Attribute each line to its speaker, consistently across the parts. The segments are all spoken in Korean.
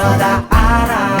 Speaker 1: 다 알아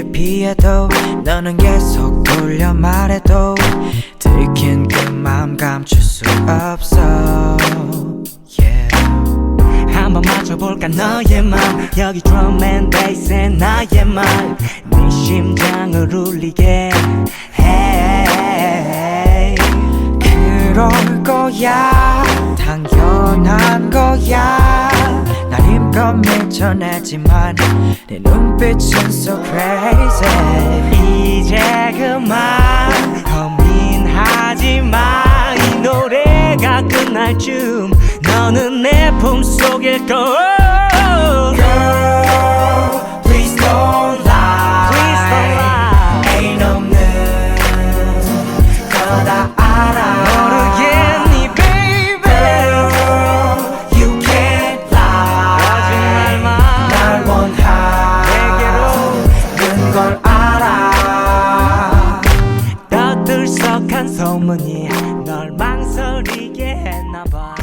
Speaker 1: 눈길 피해도 너는 계속 돌려 말해도 들킨 그 마음 감출 수 없어. Yeah.
Speaker 2: 한번 맞춰볼까? 너의 맘 여기 drum and bass에 나의 말네 심장을 울리게 해.
Speaker 1: 그럴 거야 밀쳐내지만 내 눈빛은 so crazy.
Speaker 2: 이제 그만 고민하지 마이 노래가 끝날 쯤 너는 내 품속일 거 소문이 널 망설이게 했나봐